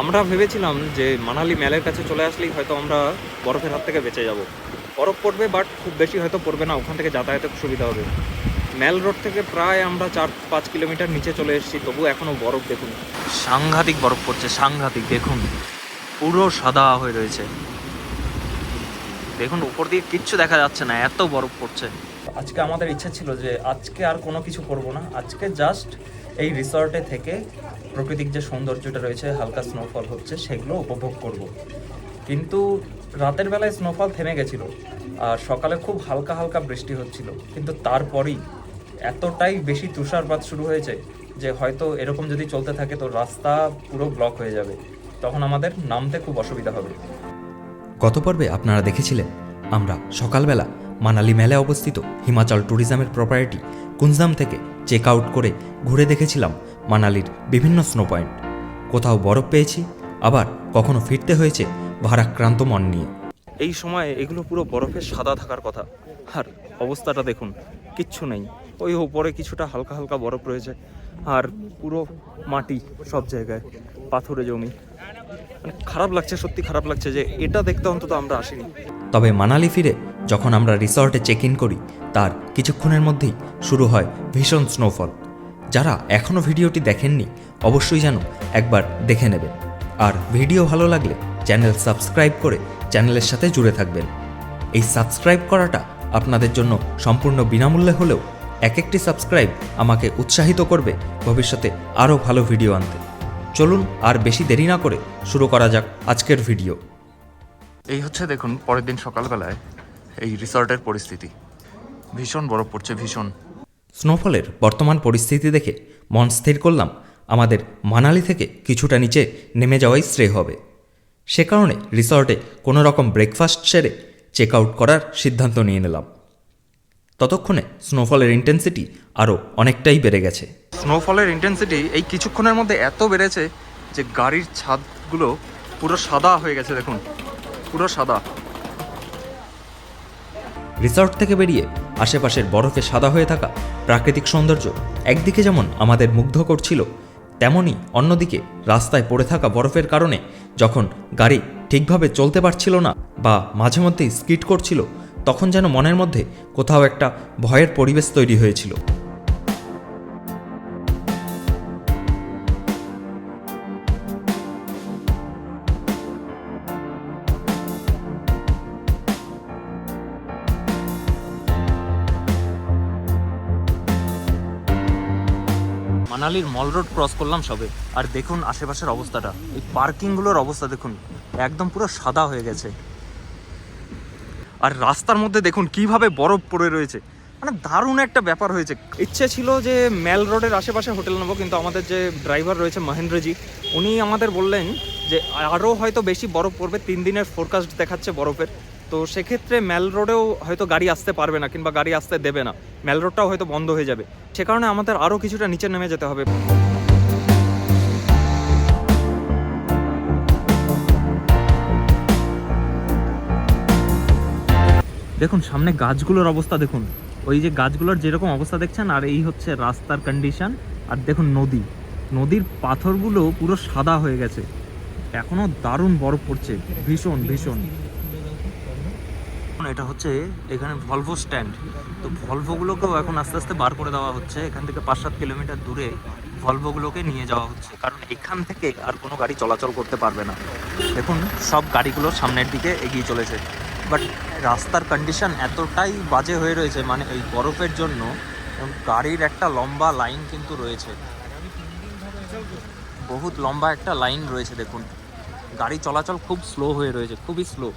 আমরা ভেবেছিলাম যে মানালি ম্যালের কাছে চলে আসলেই হয়তো আমরা বরফের হাত থেকে বেঁচে যাব। বরফ পড়বে বাট খুব বেশি হয়তো পড়বে না ওখান থেকে যাতায়াতে সুবিধা হবে। ম্যাল রোড থেকে প্রায় আমরা চার পাঁচ কিলোমিটার নিচে চলে এসেছি তবু এখনও বরফ দেখুন। সাংঘাতিক বরফ পড়ছে সাংঘাতিক দেখুন। পুরো সাদা হয়ে রয়েছে। দেখুন উপর দিয়ে কিচ্ছু দেখা যাচ্ছে না এত বরফ পড়ছে। আজকে আমাদের ইচ্ছা ছিল যে আজকে আর কোনো কিছু করব না আজকে জাস্ট এই রিসর্টে থেকে প্রাকৃতিক যে সৌন্দর্যটা রয়েছে, হালকা স্নোফল হচ্ছে, সেগুলো উপভোগ করব। কিন্তু রাতের বেলায় স্নোফল থেমে গেছিল আর সকালে খুব হালকা হালকা বৃষ্টি হচ্ছিল। কিন্তু তারপরেই এতটাই বেশি তুষারপাত শুরু হয়েছে যে হয়তো এরকম যদি চলতে থাকে তো রাস্তা পুরো ব্লক হয়ে যাবে। তখন আমাদের নামতে খুব অসুবিধা হবে। গত পর্বে আপনারা দেখেছিলেন, আমরা সকালবেলা মানালি মেলায় অবস্থিত হিমাচল ট্যুরিজমের প্রপার্টি কুঞ্জাম থেকে চেক আউট করে ঘুরে দেখেছিলাম মানালির বিভিন্ন স্নো পয়েন্ট কোথাও বরফ পেয়েছি আবার কখনো ফিরতে হয়েছে ভারাক্রান্ত মন নিয়ে। এই সময়ে এগুলো পুরো বরফে সাদা থাকার কথা। আর অবস্থাটা দেখুন কিচ্ছু নেই। ওই উপরে কিছুটা হালকা হালকা বরফ রয়েছে। আর পুরো মাটি সব জায়গায় পাথরে জমি। মানে খারাপ লাগছে সত্যি খারাপ লাগছে যে এটা দেখতে অন্তত আমরা আসিনি। তবে মানালি ফিরে যখন আমরা রিসর্টে চেক ইন করি, তার কিছুক্ষণের মধ্যেই শুরু হয় ভীষণ স্নোফল যারা এখনও ভিডিওটি দেখেননি, অবশ্যই যেন একবার দেখে নেবেন। আর ভিডিও ভালো লাগলে চ্যানেল সাবস্ক্রাইব করে চ্যানেলের সাথে জুড়ে থাকবেন। এই সাবস্ক্রাইব করাটা আপনাদের জন্য সম্পূর্ণ বিনামূল্যে হলেও এক একটি সাবস্ক্রাইব আমাকে উৎসাহিত করবে ভবিষ্যতে আরও ভালো ভিডিও আনতে। চলুন আর বেশি দেরি না করে শুরু করা যাক আজকের ভিডিও এই হচ্ছে দেখুন, পরের দিন সকালবেলায় এই রিসর্টের পরিস্থিতি। ভীষণ বরফ পড়ছে ভীষণ। স্নোফলের বর্তমান পরিস্থিতি দেখে মন স্থির করলাম। আমাদের মানালি থেকে কিছুটা নিচে নেমে যাওয়াই শ্রেয় হবে। সে কারণে রিসর্টে কোনো রকম ব্রেকফাস্ট সেরে চেক আউট করার সিদ্ধান্ত নিয়ে নিলাম। ততক্ষণে স্নোফলের ইন্টেন্সিটি আরও অনেকটাই বেড়ে গেছে। স্নোফলের ইন্টেন্সিটি এই কিছুক্ষণের মধ্যে এত বেড়েছে যে গাড়ির ছাদগুলো পুরো সাদা হয়ে গেছে দেখুন। পুরো সাদা। রিসর্ট থেকে বেরিয়ে আশেপাশের বরফে সাদা হয়ে থাকা প্রাকৃতিক সৌন্দর্য একদিকে যেমন আমাদের মুগ্ধ করছিল তেমনই অন্যদিকে রাস্তায় পড়ে থাকা বরফের কারণে যখন গাড়ি ঠিকভাবে চলতে পারছিল না বা মাঝে মধ্যেই স্কিট করছিল, তখন যেন মনের মধ্যে কোথাও একটা ভয়ের পরিবেশ তৈরি হয়েছিল। মানালির মল রোড ক্রস করলাম সবে। আর দেখুন আশেপাশের অবস্থাটা। এই পার্কিংগুলোর অবস্থা দেখুন, একদম পুরো সাদা হয়ে গেছে। আর রাস্তার মধ্যে দেখুন কীভাবে বরফ পড়ে রয়েছে। মানে দারুণ একটা ব্যাপার হয়েছে। ইচ্ছে ছিল যে মেল রোডের আশেপাশে হোটেল নেব, কিন্তু আমাদের যে ড্রাইভার রয়েছে মহেন্দ্রজি উনি আমাদের বললেন যে আরও হয়তো বেশি বরফ পড়বে, তিন দিনের ফোরকাস্ট দেখাচ্ছে বরফের। তো সেক্ষেত্রে মেল রোডেও হয়তো গাড়ি আসতে পারবে না কিংবা গাড়ি আসতে দেবে না। মেল রোডটাও হয়তো বন্ধ হয়ে যাবে। সে কারণে আমাদের আরও কিছুটা নিচে নেমে যেতে হবে। দেখুন, সামনে গাছগুলোর অবস্থা দেখুন। ওই যে গাছগুলোর যেরকম অবস্থা দেখছেন, আর এই হচ্ছে রাস্তার কন্ডিশন আর দেখুন, নদী। নদীর পাথরগুলো পুরো সাদা হয়ে গেছে। এখনও দারুণ বরফ পড়ছে। ভীষণ ভীষণ। এটা হচ্ছে এখানে ভলভো স্ট্যান্ড তো ভলভোগুলোকেও এখন আস্তে আস্তে বার করে দেওয়া হচ্ছে। এখান থেকে পাঁচ সাত কিলোমিটার দূরে ভলভোগুলোকে নিয়ে যাওয়া হচ্ছে। কারণ এখান থেকে আর কোনো গাড়ি চলাচল করতে পারবে না। দেখুন, সব গাড়িগুলো সামনের দিকে এগিয়ে চলেছে। বাট রাস্তার কন্ডিশন এতটাই বাজে হয়ে রয়েছে মানে এই বরফের জন্য গাড়ির একটা লম্বা লাইন কিন্তু রয়েছে। বহুত লম্বা একটা লাইন রয়েছে, দেখুন। গাড়ি চলাচল খুব স্লো হয়ে রয়েছে, খুবই স্লো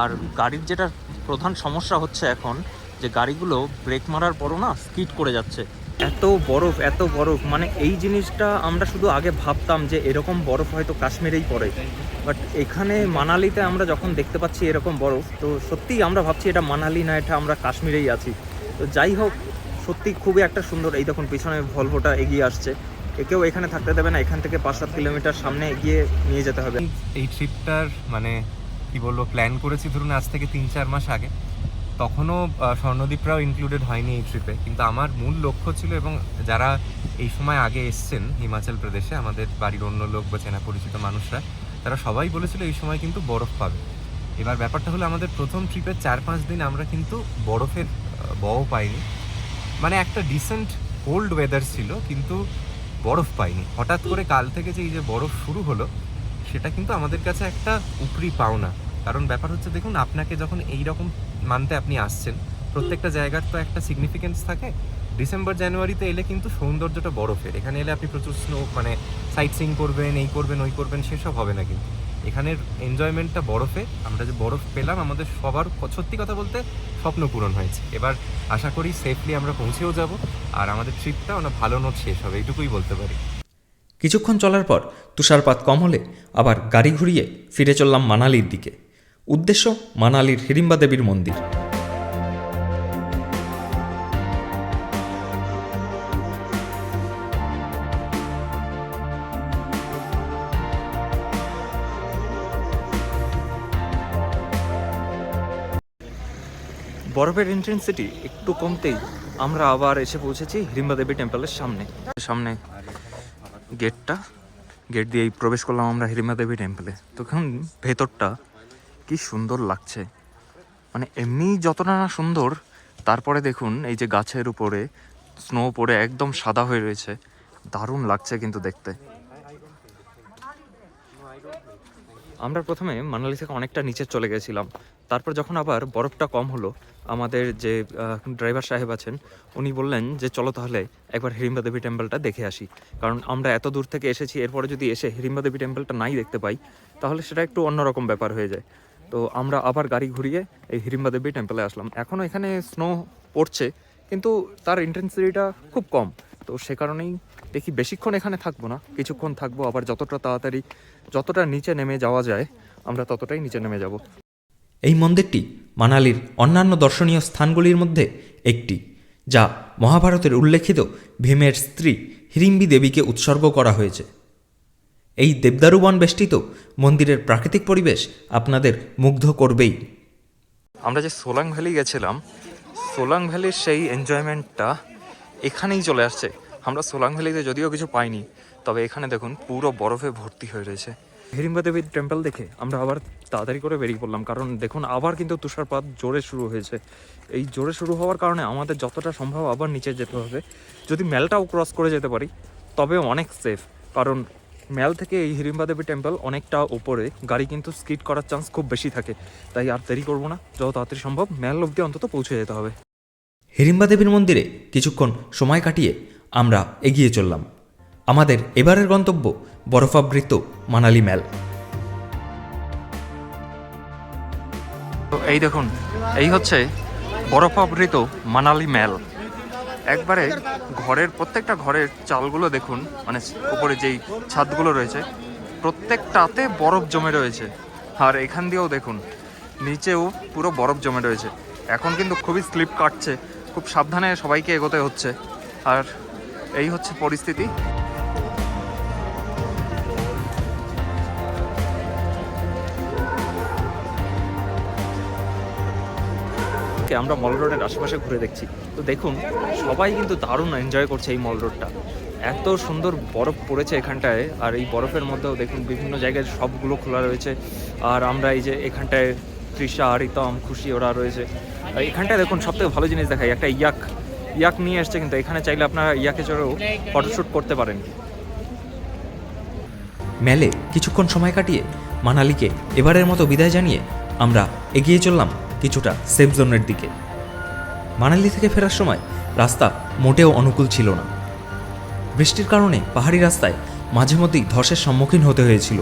আর গাড়ির যেটা প্রধান সমস্যা হচ্ছে এখন যে গাড়িগুলো ব্রেক মারার পরও না স্কিড করে যাচ্ছে। এত বরফ এত বরফ মানে এই জিনিসটা আমরা শুধু আগে ভাবতাম যে এরকম বরফ হয়তো কাশ্মীরেই পড়ে। বাট এখানে মানালিতে আমরা যখন দেখতে পাচ্ছি এরকম বরফ, তো সত্যিই আমরা ভাবছি এটা মানালি না, এটা আমরা কাশ্মীরেই আছি। তো যাই হোক সত্যি খুবই একটা সুন্দর, এই দেখুন পিছনে ভলভোটা এগিয়ে আসছে। একেও এখানে থাকতে দেবে না, এখান থেকে পাঁচ সাত কিলোমিটার সামনে এগিয়ে নিয়ে যেতে হবে। এই ট্রিপটার মানে কি বলব প্ল্যান করেছি ধরুন আজ থেকে তিন, চার মাস আগে। তখনও স্বর্ণদ্বীপরাও ইনক্লুডেড হয়নি এই ট্রিপে কিন্তু আমার মূল লক্ষ্য ছিল এবং যারা এই সময় আগে এসছেন হিমাচল প্রদেশে, আমাদের বাড়ির অন্য লোক বা চেনা পরিচিত মানুষরা, তারা সবাই বলেছিল এই সময় কিন্তু বরফ পাবে। এবার ব্যাপারটা হলো, আমাদের প্রথম ট্রিপের চার, পাঁচ দিন আমরা কিন্তু বরফের বও পাইনি। মানে একটা ডিসেন্ট কোল্ড ওয়েদার ছিল, কিন্তু বরফ পাইনি। হঠাৎ করে কাল থেকে যে এই যে বরফ শুরু হলো সেটা কিন্তু আমাদের কাছে একটা উপরি পাওনা। কারণ ব্যাপার হচ্ছে, দেখুন, আপনাকে যখন এই রকম মানতে আপনি আসছেন, প্রত্যেকটা জায়গার তো একটা সিগনিফিকেন্স থাকে। ডিসেম্বর জানুয়ারিতে এলে কিন্তু সৌন্দর্যটা বরফের এখানে এলে আপনি প্রচুর স্নো মানে সাইট সিং করবেন, এই করবেন, ওই করবেন, সেসব হবে না কিন্তু। এখানের এনজয়মেন্টটা বরফে আমরা যে বরফ পেলাম, আমাদের সবার সত্যি কথা বলতে স্বপ্ন পূরণ হয়েছে। এবার আশা করি সেফলি আমরা পৌঁছেও যাব। আর আমাদের ট্রিপটা অনেক ভালো নোট শেষ হবে, এইটুকুই বলতে পারি। কিছুক্ষণ চলার পর তুষারপাত কম হলে আবার গাড়ি ঘুরিয়ে ফিরে চললাম মানালির দিকে। উদ্দেশ্য মানালির হিড়িম্বা দেবীর মন্দির। বরফের ইন্টেন্সিটি একটু কমতেই আমরা আবার এসে পৌঁছেছি হিড়িম্বা দেবী টেম্পলের সামনে। সামনে। গেটটা, গেট দিয়েই প্রবেশ করলাম আমরা হিরিমাদেবী দেবী টেম্পলে তো এখন ভেতরটা কি সুন্দর লাগছে। মানে এমনি যতটা না সুন্দর, তারপরে দেখুন এই যে গাছের উপরে স্নো পড়ে একদম সাদা হয়ে রয়েছে। দারুণ লাগছে কিন্তু দেখতে। আমরা প্রথমে মানালি থেকে অনেকটা নিচে চলে গেছিলাম। তারপর যখন আবার বরফটা কম হলো, আমাদের যে ড্রাইভার সাহেব আছেন, উনি বললেন যে, চলো তাহলে একবার হিড়িম্বা দেবী টেম্পলটা দেখে আসি। কারণ আমরা এত দূর থেকে এসেছি, এরপরে যদি এসে হিড়িম্বা দেবী টেম্পলটা নাই দেখতে পাই, তাহলে সেটা একটু অন্যরকম ব্যাপার হয়ে যায়। তো আমরা আবার গাড়ি ঘুরিয়ে এই হিড়িম্বা দেবী টেম্পলে আসলাম। এখনও এখানে স্নো পড়ছে, কিন্তু তার ইন্টেন্সিটিটা খুব কম। তো সে কারণেই দেখি বেশিক্ষণ এখানে থাকব না কিছুক্ষণ থাকব আবার যতটা তাড়াতাড়ি যতটা নিচে নেমে যাওয়া যায় আমরা ততটাই নিচে নেমে যাব। এই মন্দিরটি মানালির অন্যান্য দর্শনীয় স্থানগুলির মধ্যে একটি যা মহাভারতের উল্লেখিত ভীমের স্ত্রী হিড়িম্বি দেবীকে উৎসর্গ করা হয়েছে। এই দেবদারু বন বেষ্টিত মন্দিরের প্রাকৃতিক পরিবেশ আপনাদের মুগ্ধ করবেই। আমরা যে সোলাং ভ্যালি গেছিলাম সোলাং ভ্যালির সেই এনজয়মেন্টটা এখানেই চলে আসছে। আমরা সোলাং ভ্যালিতে যদিও কিছু পাইনি, তবে এখানে দেখুন পুরো বরফে ভর্তি হয়ে রয়েছে। হিড়িম্বা দেবীর টেম্পল দেখে আমরা আবার তাড়াতাড়ি করে বেরিয়ে পড়লাম, কারণ দেখুন আবার কিন্তু তুষারপাত জোরে শুরু হয়েছে। এই জোরে শুরু হওয়ার কারণে আমাদের যতটা সম্ভব আবার নিচে যেতে হবে। যদি মেলটাও ক্রস করে যেতে পারি তবে অনেক সেফ কারণ মেল থেকে এই হিড়িম্বা দেবী টেম্পল অনেকটা উপরে, গাড়ি কিন্তু স্কিড করার চান্স খুব বেশি থাকে। তাই আর দেরি করব না, যত তাড়াতাড়ি সম্ভব মেল অব্দি অন্তত পৌঁছে যেতে হবে। হিড়িম্বা দেবীর মন্দিরে কিছুক্ষণ সময় কাটিয়ে আমরা এগিয়ে চললাম। আমাদের এবারের গন্তব্য বরফাবৃত মানালি ম্যাল এই দেখুন, এই হচ্ছে বরফাবৃত মানালি ম্যাল একবারে ঘরের প্রত্যেকটা ঘরের চালগুলো দেখুন মানে উপরে যেই ছাদগুলো রয়েছে, প্রত্যেকটাতে বরফ জমে রয়েছে। আর এখান দিয়েও দেখুন, নিচেও পুরো বরফ জমে রয়েছে। এখন কিন্তু খুবই স্লিপ কাটছে। খুব সাবধানে সবাইকে এগোতে হচ্ছে। আর এই হচ্ছে পরিস্থিতি। আমরা মল রোডের আশেপাশে ঘুরে দেখছি। তো দেখুন, সবাই কিন্তু দারুণ এনজয় করছে এই মল রোডটা। এত সুন্দর বরফ পড়েছে এখানটায়, আর এই বরফের মধ্যেও দেখুন বিভিন্ন জায়গায় সবগুলো খোলা রয়েছে। আর আমরা এই যে এখানটায় তৃষা আরিতম খুশি ওরা রয়েছে। আর এখানটায় দেখুন, সবথেকে ভালো জিনিস দেখায়, একটা ইয়াক। ইয়াক নিয়ে এসছে কিন্তু, এখানে চাইলে আপনারা ইয়াকে চড়েও ফটোশ্যুট করতে পারেন। মেলে কিছুক্ষণ সময় কাটিয়ে মানালিকে এবারের মতো বিদায় জানিয়ে আমরা এগিয়ে চললাম কিছুটা সেফ জোনের দিকে। মানালি থেকে ফেরার সময় রাস্তা মোটেও অনুকূল ছিল না। বৃষ্টির কারণে পাহাড়ি রাস্তায় মাঝে মধ্যেই ধসের সম্মুখীন হতে হয়েছিল।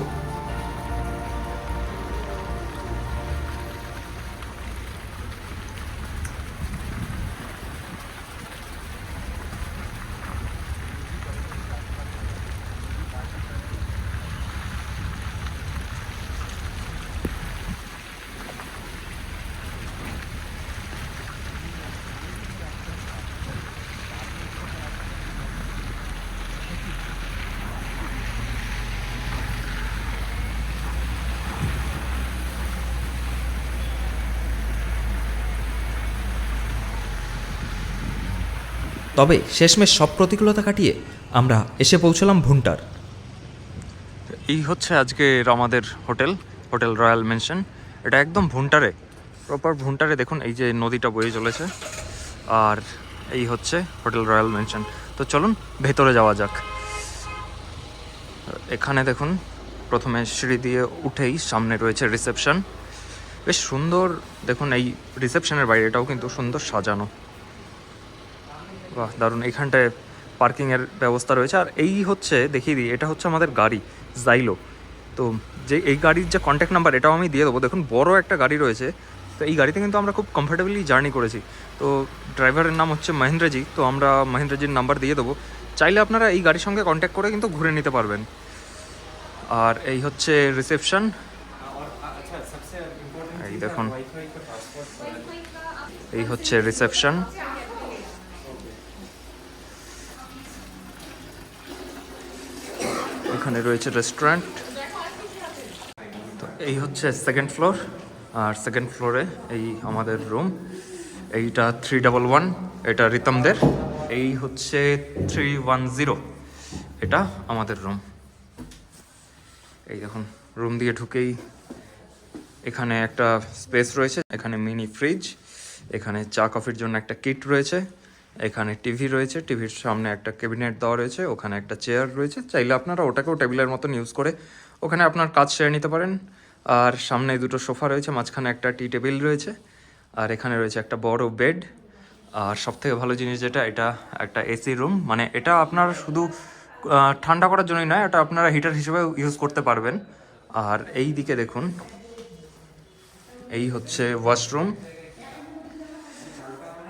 তবে শেষমেশ সব প্রতিকূলতা কাটিয়ে আমরা এসে পৌঁছলাম ভুন্টার এই হচ্ছে আজকের আমাদের হোটেল হোটেল রয়্যাল মেনশন। এটা একদম ভুন্টারে প্রপার ভুন্টারে দেখুন, এই যে নদীটা বয়ে চলেছে। আর এই হচ্ছে হোটেল রয়্যাল মেনশন। তো চলুন, ভেতরে যাওয়া যাক। এখানে দেখুন, প্রথমে সিঁড়ি দিয়ে উঠেই সামনে রয়েছে রিসেপশন। বেশ সুন্দর, দেখুন এই রিসেপশনের বাইরেটাও কিন্তু সুন্দর সাজানো। বাহ, দারুণ। এইখানটায় পার্কিংয়ের ব্যবস্থা রয়েছে। আর এই হচ্ছে, দেখিয়ে দিই, এটা হচ্ছে আমাদের গাড়ি জাইলো তো যে এই গাড়ির যে কন্ট্যাক্ট নাম্বার এটাও আমি দিয়ে দেবো। দেখুন, বড় একটা গাড়ি রয়েছে। তো এই গাড়িতে কিন্তু আমরা খুব কমফর্টেবলি জার্নি করেছি। তো ড্রাইভারের নাম হচ্ছে মহেন্দ্রজি। তো আমরা মহেন্দ্রজির নাম্বার দিয়ে দেবো। চাইলে আপনারা এই গাড়ির সঙ্গে কন্ট্যাক্ট করে কিন্তু ঘুরে নিতে পারবেন। আর এই হচ্ছে রিসেপশন এই দেখুন, এই হচ্ছে রিসেপশন এখানে রয়েছে রেস্টুরেন্ট তো এই হচ্ছে সেকেন্ড ফ্লোর আর সেকেন্ড ফ্লোরে এই আমাদের রুম এইটা থ্রি ডাবল ওয়ান এটা রিতমদের। এই হচ্ছে থ্রি ওয়ান জিরো এটা আমাদের রুম এই দেখুন রুম দিয়ে ঢুকেই এখানে একটা স্পেস রয়েছে, এখানে মিনি ফ্রিজ এখানে চা কফির জন্য একটা কিট রয়েছে। এখানে টিভি রয়েছে, টিভির সামনে একটা ক্যাবিনেট দেওয়া রয়েছে, ওখানে একটা চেয়ার রয়েছে। চাইলে আপনারা ওটাকেও টেবিলের মতন ইউজ করে ওখানে আপনার কাজ সেরে নিতে পারেন। আর সামনে দুটো সোফা রয়েছে, মাঝখানে একটা টি টেবিল রয়েছে, আর এখানে রয়েছে একটা বড় বেড। আর সব থেকে ভালো জিনিস যেটা, এটা একটা এসি রুম মানে এটা আপনার শুধু ঠান্ডা করার জন্যই নয়, এটা আপনারা হিটার হিসেবে ইউজ করতে পারবেন। আর এই দিকে দেখুন, এই হচ্ছে ওয়াশরুম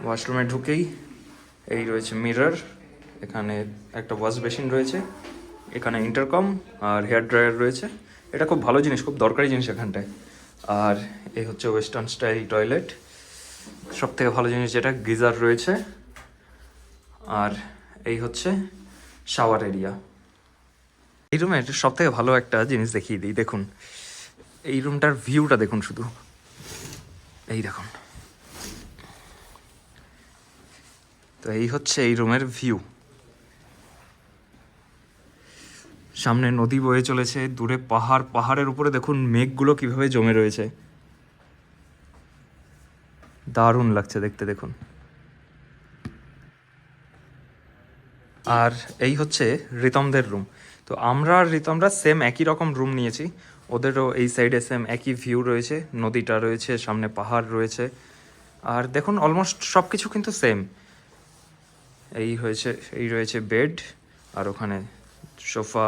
ওয়াশরুমে ঢুকেই এই রয়েছে মিরর এখানে একটা ওয়াশ বেসিন রয়েছে, এখানে ইন্টারকম আর হেয়ার ড্রায়ার রয়েছে। এটা খুব ভালো জিনিস, খুব দরকারি জিনিস এখানটায়। আর এই হচ্ছে ওয়েস্টার্ন স্টাইল টয়লেট সব থেকে ভালো জিনিস যেটা, গিজার রয়েছে। আর এই হচ্ছে শাওয়ার এরিয়া এই রুমের সব থেকে ভালো একটা জিনিস দেখিয়ে দিই, দেখুন। এই রুমটার ভিউটা দেখুন শুধু। এই দেখুন। তো এই হচ্ছে এই রুমের ভিউ সামনে নদী বয়ে চলেছে, দূরে পাহাড়। পাহাড়ের উপরে দেখুন মেঘগুলো কীভাবে জমে রয়েছে। দারুণ লাগছে দেখতে, দেখুন। আর এই হচ্ছে রিতমদের রুম তো আমরা আর রিতমরা সেম একই রকম রুম নিয়েছি। ওদেরও এই সাইডে সেম একই ভিউ রয়েছে। নদীটা রয়েছে, সামনে পাহাড় রয়েছে। আর দেখুন অলমোস্ট সব কিছু কিন্তু সেম এই হয়েছে, এই রয়েছে বেড আর ওখানে সোফা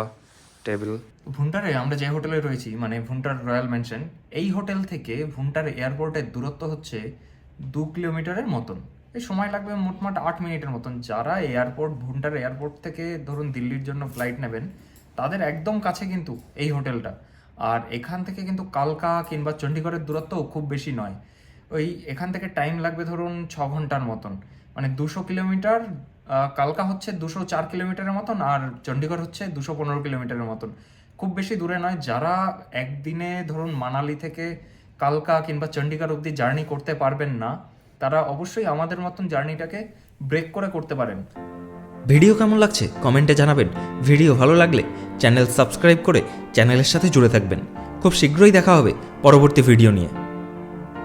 টেবিল ভুন্টারে আমরা যে হোটেলে রয়েছি মানে ভুন্টার রয়্যাল মেনশন এই হোটেল থেকে ভুন্টার এয়ারপোর্টের দূরত্ব হচ্ছে দু কিলোমিটারের মতন। এই সময় লাগবে মোটমাট আট মিনিটের মতন। যারা এয়ারপোর্ট ভুন্টার এয়ারপোর্ট থেকে ধরুন দিল্লির জন্য ফ্লাইট নেবেন, তাদের একদম কাছে কিন্তু এই হোটেলটা। আর এখান থেকে কিন্তু কালকা কিংবা চণ্ডীগড়ের দূরত্বও খুব বেশি নয়। ওই এখান থেকে টাইম লাগবে ধরুন ছ ঘণ্টার মতন। মানে দুশো কিলোমিটার কালকা হচ্ছে দুশো চার কিলোমিটারের মতন আর চণ্ডীগড় হচ্ছে দুশো পনেরো কিলোমিটারের মতন। খুব বেশি দূরে নয়, যারা একদিনে ধরুন মানালি থেকে কালকা কিংবা চণ্ডীগড় অবধি জার্নি করতে পারবেন না, তারা অবশ্যই আমাদের মতন জার্নিটাকে ব্রেক করে করতে পারেন। ভিডিও কেমন লাগছে কমেন্টে জানাবেন। ভিডিও ভালো লাগলে চ্যানেল সাবস্ক্রাইব করে চ্যানেলের সাথে জুড়ে থাকবেন। খুব শীঘ্রই দেখা হবে পরবর্তী ভিডিও নিয়ে।